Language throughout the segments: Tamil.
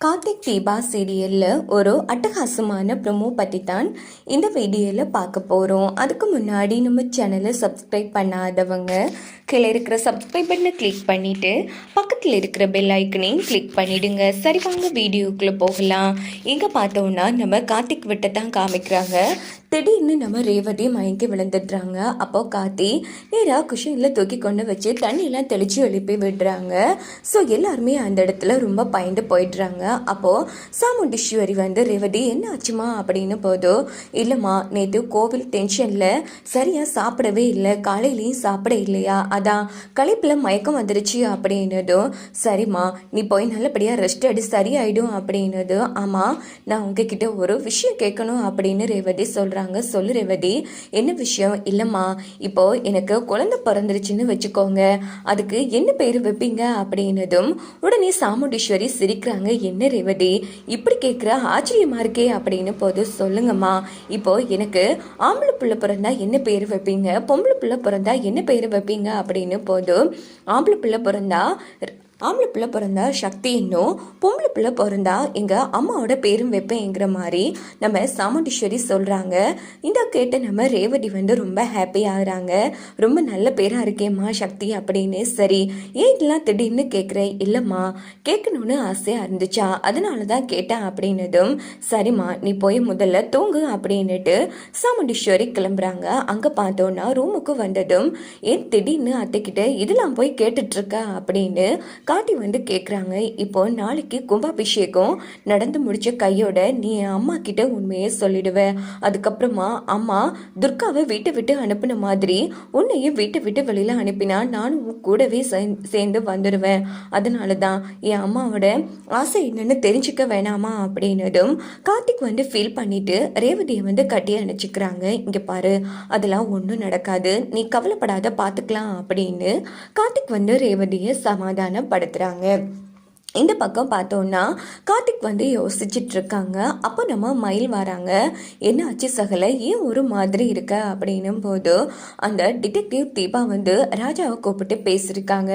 கார்த்திக் தீபா சீரியலில் ஒரு அட்டகாசமான ப்ரொமோ பற்றி தான் இந்த வீடியோவில் பார்க்க போகிறோம் அதுக்கு முன்னாடி நம்ம சேனலை சப்ஸ்கிரைப் பண்ணாதவங்க கீழே இருக்கிற சப்ஸ்கிரைப் பட்டனை கிளிக் பண்ணிவிட்டு பக்கத்தில் இருக்கிற பெல் ஐக்கனையும் கிளிக் பண்ணிவிடுங்க சரி வாங்க வீடியோக்குள்ளே போகலாம். இங்கே பார்த்தோன்னா நம்ம கார்த்திக் விட்ட தான் காமிக்கிறாங்க. திடீர்னு நம்ம ரேவதி மயங்கி விழுந்துடுறாங்க. அப்போ காத்தி நேராக குஷனில் தூக்கி கொண்டு வச்சு தண்ணியெல்லாம் தெளித்து எழுப்பி விடுறாங்க. ஸோ எல்லாருமே அந்த இடத்துல ரொம்ப பயந்து போயிடுறாங்க. அப்போது சாமுண்டீஸ்வரி வந்து ரேவதி என்ன ஆச்சுமா? அப்படின்னு போதோ இல்லைம்மா நேற்று கோவில் டென்ஷனில் சரியாக சாப்பிடவே இல்லை. காலையிலையும் சாப்பிட இல்லையா? அதான் களைப்பில் மயக்கம் வந்துருச்சு அப்படின்னதும் சரிம்மா நீ போய் நல்லபடியாக ரெஸ்ட் எடு. சரியாயிடும் அப்படின்னதும் ஆமாம் நான் உங்ககிட்ட ஒரு விஷயம் கேட்கணும் அப்படின்னு ரேவதி சொல்கிறாங்க சொல்லு ரேவதி. என்ன விஷயம்? இல்லைம்மா. இப்போ எனக்கு குழந்தை பிறந்துருச்சுன்னு வச்சுக்கோங்க. அதுக்கு என்ன பேர் வைப்பீங்க? அப்படின்னதும் உடனே சாமுண்டீஸ்வரி சிரிக்கிறாங்க. என்ன ரேவதி? இப்படி கேட்குற ஆச்சரியமா இருக்கே அப்படின்னு போது சொல்லுங்கம்மா. இப்போ எனக்கு ஆம்பளை பிள்ளை பிறந்தா என்ன பேர் வைப்பீங்க? பொம்பளை பிள்ளை பிறந்தா என்ன பேர் வைப்பீங்க? அப்படின்னு போதும் ஆம்பளை பிள்ளை பிறந்தா ஆம்பளை பிள்ளை பிறந்தா சக்தி இன்னும் பொம்பளை பிள்ளை பிறந்தா எங்கள் அம்மாவோட பேரும் வைப்பேங்கிற மாதிரி நம்ம சாமுண்டீஸ்வரி சொல்கிறாங்க இந்த கேட்டு நம்ம ரேவதி வந்து ரொம்ப ஹாப்பி ஆகுறாங்க. ரொம்ப நல்ல பேராக இருக்கேம்மா சக்தி அப்படின்னு. சரி ஏன் இதெல்லாம் திடீர்னு கேட்குறேன் இல்லைம்மா கேட்கணும்னு ஆசையாக இருந்துச்சா? அதனால தான் கேட்டேன் அப்படின்னதும் சரிம்மா நீ போய் முதல்ல தூங்கு அப்படின்னுட்டு சாமுண்டீஸ்வரி கிளம்புறாங்க. அங்கே பார்த்தோன்னா ரூமுக்கு வந்ததும் ஏன் திடீர்னு அத்தைக்கிட்ட இதெல்லாம் போய் கேட்டுட்ருக்க அப்படின்னு காட்டி வந்து கேட்குறாங்க இப்போ நாளைக்கு கும்பாபிஷேகம் நடந்து முடிச்ச கையோட நீ என் அம்மா கிட்ட உண்மையே சொல்லிடுவ. அதுக்கப்புறமா அம்மா துர்காவை வீட்டை விட்டு அனுப்பின மாதிரி உன்னையும் வீட்டை விட்டு வெளியில் அனுப்பினா நானும் உன் கூடவே சேர்ந்து வந்துடுவேன் அதனால தான் என் அம்மாவோட ஆசை என்னன்னு தெரிஞ்சுக்க வேணாமா? அப்படின்னதும் கார்த்திக் வந்து ஃபீல் பண்ணிட்டு ரேவதியை வந்து கட்டி அணைச்சிக்கிறாங்க. இங்கே பாரு அதெல்லாம் ஒன்றும் நடக்காது. நீ கவலைப்படாத பார்த்துக்கலாம் அப்படின்னு கார்த்திக் வந்து ரேவதியை சமாதானப்படுத்துகிறாங்க இந்த பக்கம் பார்த்தோன்னா கார்த்திக் வந்து யோசிச்சுட்டு இருக்காங்க அப்போ நம்ம மயில் வராங்க. என்ன ஆச்சு சகல? ஏன் ஒரு மாதிரி இருக்க? அப்படின்னும் போது அந்த டிடெக்டிவ் தீபா வந்து ராஜாவை கூப்பிட்டு பேசியிருக்காங்க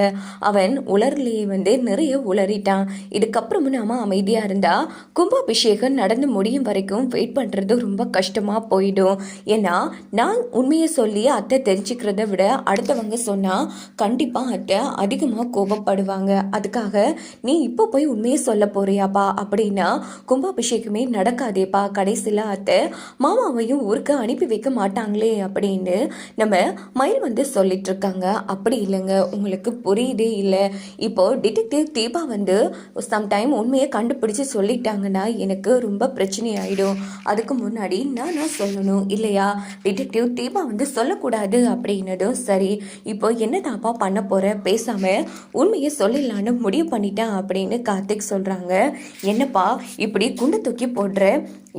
அவன் உலர்லேயே வந்து நிறைய உளறிட்டான். இதுக்கப்புறமும் நாம அமைதியாக இருந்தால் கும்பாபிஷேகம் நடந்து முடியும் வரைக்கும் வெயிட் பண்ணுறது ரொம்ப கஷ்டமாக போயிடும். ஏன்னா நான் உண்மையை சொல்லி அத்தை தெரிஞ்சுக்கிறத விட அடுத்தவங்க சொன்னால் கண்டிப்பாக அத்தை அதிகமாக கோபப்படுவாங்க. அதுக்காக நீ இப்போ போய் உண்மையை சொல்ல போறியாப்பா அப்படின்னா கும்பாபிஷேகமே நடக்காதேப்பா. கடைசியில் அத்தை மாமாவையும் ஊருக்கு அனுப்பி வைக்க மாட்டாங்களே அப்படின்னு நம்ம மயில் வந்து சொல்லிட்டு இருக்காங்க அப்படி இல்லைங்க உங்களுக்கு புரியுதே இல்லை. இப்போ டிடெக்டிவ் தீபா வந்து சம்டைம் உண்மையை கண்டுபிடிச்சு சொல்லிட்டாங்கன்னா எனக்கு ரொம்ப பிரச்சனை ஆயிடும் அதுக்கு முன்னாடி நான் நான் சொல்லணும் இல்லையா? டிடெக்டிவ் தீபா வந்து சொல்லக்கூடாது அப்படின்னதும் சரி. இப்போ என்னதாப்பா பண்ண போற? பேசாம உண்மையை சொல்லிடலான்னு முடிவு பண்ணிட்டேன் அப்படின்னு கார்த்திக் சொல்கிறாங்க என்னப்பா இப்படி குண்டு தூக்கி போடுற?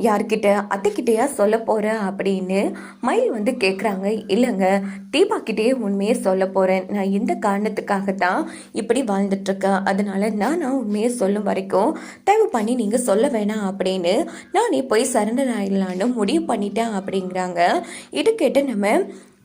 யார்கிட்ட? அத்தைக்கிட்டேயா சொல்ல போகிற அப்படின்னு மயில் வந்து கேட்குறாங்க இல்லைங்க தீபா கிட்டேயே உண்மையை சொல்ல போகிறேன் நான் இந்த காரணத்துக்காக தான் இப்படி வாழ்ந்துட்டுருக்கேன். அதனால் அதனால நான் நான் உண்மையை சொல்லும் வரைக்கும் தயவு பண்ணி நீங்கள் சொல்ல வேணாம் அப்படின்னு நானே போய் சரண்டர் ஆயிடலான்னு முடிவு பண்ணிட்டேன் அப்படிங்கிறாங்க. இது கேட்டு நம்ம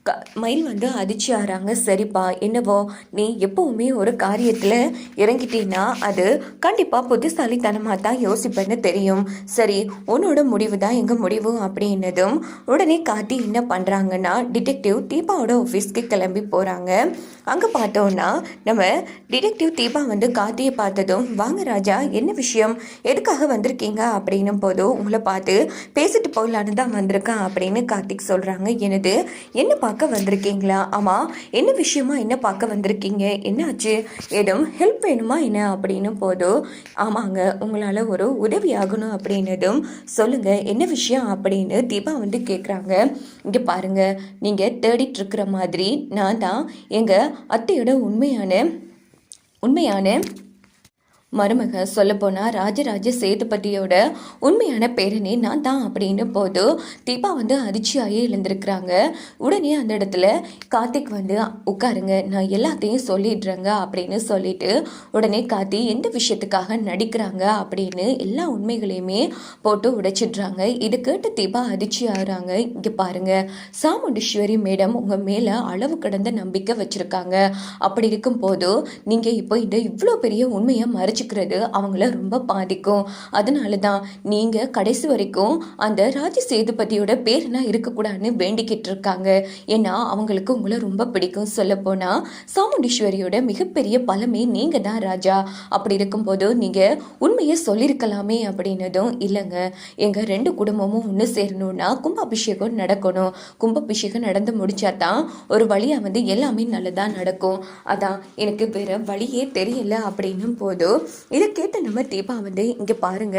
க மயில் வந்து அதிர்ச்சி ஆகிறாங்க. சரிப்பா என்னவோ நீ எப்போவுமே ஒரு காரியத்தில் இறங்கிட்டீன்னா அது கண்டிப்பாக புத்திசாலித்தனமாக தான் யோசிப்பேன்னு தெரியும். சரி உன்னோட முடிவு தான் எங்கள் முடிவு அப்படின்னதும் உடனே காத்தி என்ன பண்ணுறாங்கன்னா டிடெக்டிவ் தீபாவோட ஆஃபீஸ்க்கு கிளம்பி போகிறாங்க அங்கே பார்த்தோன்னா நம்ம டிடெக்டிவ் தீபா வந்து கார்த்தியை பார்த்ததும் வாங்க ராஜா என்ன விஷயம்? எதுக்காக வந்திருக்கீங்க? அப்படின்னும் போதும் உங்களை பார்த்து பேசிட்டு போகலான்னு தான் வந்திருக்கேன் அப்படின்னு கார்த்திக் சொல்கிறாங்க எனது என்ன பார்க்க வந்திருக்கீங்களா? ஆமாம் என்ன விஷயமா என்ன பார்க்க வந்திருக்கீங்க? என்னாச்சு? ஏதும் ஹெல்ப் வேணுமா என்ன அப்படின்னு போதும் ஆமாங்க உங்களால் ஒரு உதவி ஆகணும் அப்படின்னதும் சொல்லுங்கள் என்ன விஷயம் அப்படின்னு தீபா வந்து கேட்குறாங்க இங்கே பாருங்கள் நீங்கள் தேடிட்டு இருக்கிற மாதிரி நான் தான் எங்கள் அத்தையோட உண்மையான உண்மையான மருமக சொல்லப்போனால் ராஜராஜ சேதுபதியோட உண்மையான பேரனே நான் தான் அப்படின்னு போது தீபா வந்து அதிர்ச்சியாகி எழுந்திருக்கிறாங்க. உடனே அந்த இடத்துல கார்த்திக் வந்து உட்காருங்க நான் எல்லாத்தையும் சொல்லிடுறேங்க அப்படின்னு சொல்லிட்டு உடனே கார்த்தி எந்த விஷயத்துக்காக நடிக்கிறாங்க? அப்படின்னு எல்லா உண்மைகளையுமே போட்டு உடைச்சிடுறாங்க. இது கேட்டு தீபா அதிர்ச்சி ஆகுறாங்க இங்கே பாருங்க சாமுண்டீஸ்வரி மேடம் உங்கள் மேலே அளவு கடந்த நம்பிக்கை வச்சுருக்காங்க. அப்படி இருக்கும்போது நீங்கள் இப்போ இந்த இவ்வளோ பெரிய உண்மையை மறைச்சு நினச்சிக்கிறது அவங்கள ரொம்ப பாதிக்கும். அதனால தான் நீங்கள் கடைசி வரைக்கும் அந்த ராஜ சேதுபதியோட பேர்னா இருக்கக்கூடாதுன்னு வேண்டிக்கிட்டு இருக்காங்க. ஏன்னா அவங்களுக்கு உங்களை ரொம்ப பிடிக்கும் சொல்லப்போனால் சாமுண்டீஸ்வரியோட மிகப்பெரிய பலமே நீங்கள் தான் ராஜா. அப்படி இருக்கும்போது நீங்கள் உண்மையை சொல்லியிருக்கலாமே அப்படின்னதும் இல்லைங்க. எங்கள் ரெண்டு குடும்பமும் ஒன்று சேரணும்னா கும்பாபிஷேகம் நடக்கணும். கும்பாபிஷேகம் நடந்து முடிச்சா தான் ஒரு வழியாக வந்து எல்லாமே நல்லதாக நடக்கும். அதான் எனக்கு வேற வழியே தெரியல அப்படின்னும் போதும் இதை கேட்ட நம்ம தீபா வந்து இங்கே பாருங்க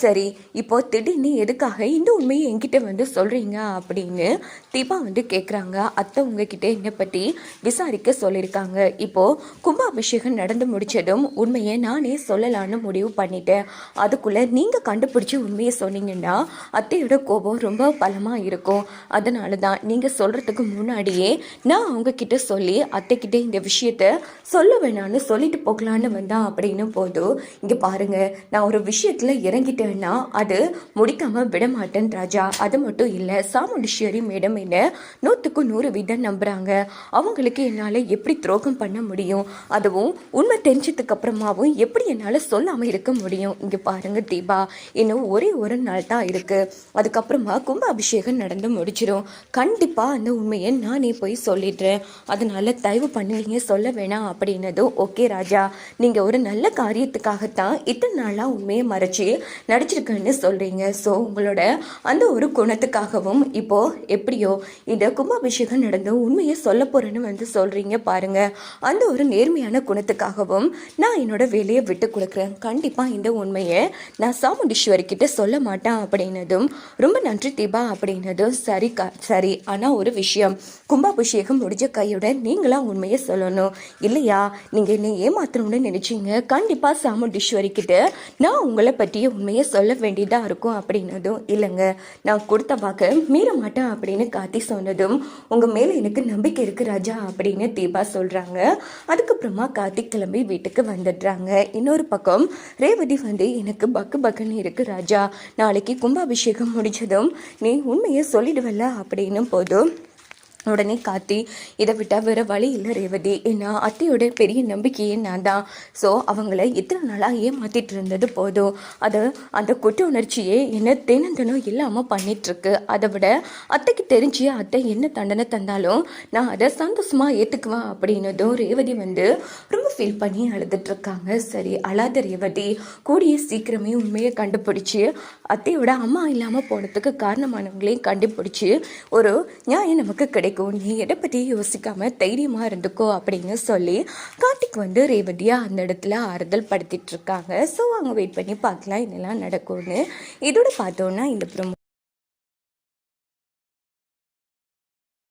சரி இப்போ திடீர்னு எதுக்காக இந்த உண்மையை என்கிட்ட வந்து சொல்கிறீங்க அப்படின்னு தீபா வந்து கேட்குறாங்க அத்தை உங்ககிட்ட என்னை பற்றி விசாரிக்க சொல்லியிருக்காங்க. இப்போது கும்பாபிஷேகம் நடந்து முடிச்சதும் உண்மையை நானே சொல்லலான்னு முடிவு பண்ணிட்டேன். அதுக்குள்ளே நீங்கள் கண்டுபிடிச்சி உண்மையை சொன்னீங்கன்னா அத்தையோட கோபம் ரொம்ப பலமாக இருக்கும். அதனால தான் நீங்கள் சொல்கிறதுக்கு முன்னாடியே நான் அவங்கக்கிட்ட சொல்லி அத்தைக்கிட்ட இந்த விஷயத்த சொல்ல வேணான்னு சொல்லிட்டு போகலான்னு வந்தா அப்படின்னு போதும் இங்கே பாருங்க நான் ஒரு விஷயத்தில் இறங்கிட்டேன்னா அது முடிக்காம விட மாட்டேன் ராஜா. அது மட்டும் இல்லை சாமுண்டீஸ்வரி மேடம் என்ன நூற்றுக்கு நூறு வீதம் நம்புகிறாங்க அவங்களுக்கு என்னால் எப்படி துரோகம் பண்ண முடியும்? அதுவும் உண்மை தெரிஞ்சதுக்கு அப்புறமாவும் எப்படி என்னால் சொல்லாமல் இருக்க முடியும்? இங்கே பாருங்க தீபா. இன்னும் ஒரே ஒரு நாள் தான் இருக்கு. அதுக்கப்புறமா கும்ப அபிஷேகம் நடந்து முடிச்சிடும் கண்டிப்பாக அந்த உண்மையை நானே போய் சொல்லிடுறேன். அதனால தயவு பண்ணி நீங்கள் சொல்ல வேணாம் அப்படின்னதும் ஓகே ராஜா நீங்கள் ஒரு நல்ல காரியத்துக்காகத்தான் இத்தனை நாளாக உண்மையை மறைச்சி நடிச்சிருக்கேன்னு சொல்கிறீங்க ஸோ உங்களோட அந்த ஒரு குணத்துக்காகவும் இப்போது எப்படியோ இந்த கும்பாபிஷேகம் நடந்து உண்மையை சொல்ல போகிறேன்னு வந்து சொல்கிறீங்க பாருங்க. அந்த ஒரு நேர்மையான குணத்துக்காகவும் நான் என்னோட வேலையை விட்டு கொடுக்குறேன். கண்டிப்பாக இந்த உண்மையை நான் சாமுண்டீஸ்வரிக்கிட்ட சொல்ல மாட்டேன் அப்படின்னதும் ரொம்ப நன்றி தீபா அப்படின்னதும் சரி கா சரி. ஆனால் ஒரு விஷயம் கும்பாபிஷேகம் முடிஞ்ச கையோட நீங்களாம் உண்மையை சொல்லணும். இல்லையா? நீங்கள் என்னை ஏமாத்தணும்னு நினச்சிங்க. கண்டிப்பாக சாமுண்டீஸ்வரி கிட்ட நான் உங்களை பற்றிய உண்மையை சொல்ல வேண்டியதாக இருக்கும் அப்படின்னதும் இல்லைங்க நான் கொடுத்த வாக்க மீற மாட்டேன் அப்படின்னு காத்தி சொன்னதும் உங்கள் மேலே எனக்கு நம்பிக்கை இருக்குது ராஜா அப்படின்னு தீபா சொல்கிறாங்க அதுக்கப்புறமா கார்த்தி கிளம்பி வீட்டுக்கு வந்துடுறாங்க. இன்னொரு பக்கம் ரேவதி வந்து எனக்கு பக்கு பக்குன்னு இருக்குது ராஜா. நாளைக்கு கும்பாபிஷேகம் முடிச்சதும் நீ உண்மையை சொல்லிடுவல்ல அப்படின்னும் போதும் உடனே காத்தி இதை விட்டால் வேறு வழி இல்லை ரேவதி. ஏன்னா அத்தையோட பெரிய நம்பிக்கையே நான் தான். ஸோ அவங்கள இத்தனை நாளாக ஏமாற்றிட்டு இருந்தது போதும். அது அந்த குற்ற உணர்ச்சியே என்ன தினம் தினம் இல்லாமல் பண்ணிகிட்ருக்கு அதை விட அத்தைக்கு தெரிஞ்சு அத்தை என்ன தண்டனை தந்தாலும் நான் அதை சந்தோஷமாக ஏற்றுக்குவேன் அப்படின்னதும் ரேவதி வந்து ரொம்ப ஃபீல் பண்ணி அழுதுட்ருக்காங்க சரி அழாத ரேவதி. கூடிய சீக்கிரமே உண்மையை கண்டுபிடிச்சி அத்தையோட அம்மா இல்லாமல் போனதுக்கு காரணமானவங்களையும் கண்டுபிடிச்சி ஒரு நியாயம் நமக்கு கிடைக்கும். நீ எதை பற்றி யோசிக்காமல் தைரியமாக இருந்துக்கோ அப்படின்னு சொல்லி கார்த்திக் வந்து ரேவதியாக அந்த இடத்துல ஆறுதல் படுத்திட்டு இருக்காங்க. ஸோ அவங்க வெயிட் பண்ணி பார்க்கலாம் என்னெல்லாம் நடக்கும்னு. இதோட பார்த்தோன்னா இந்த ப்ரொமோ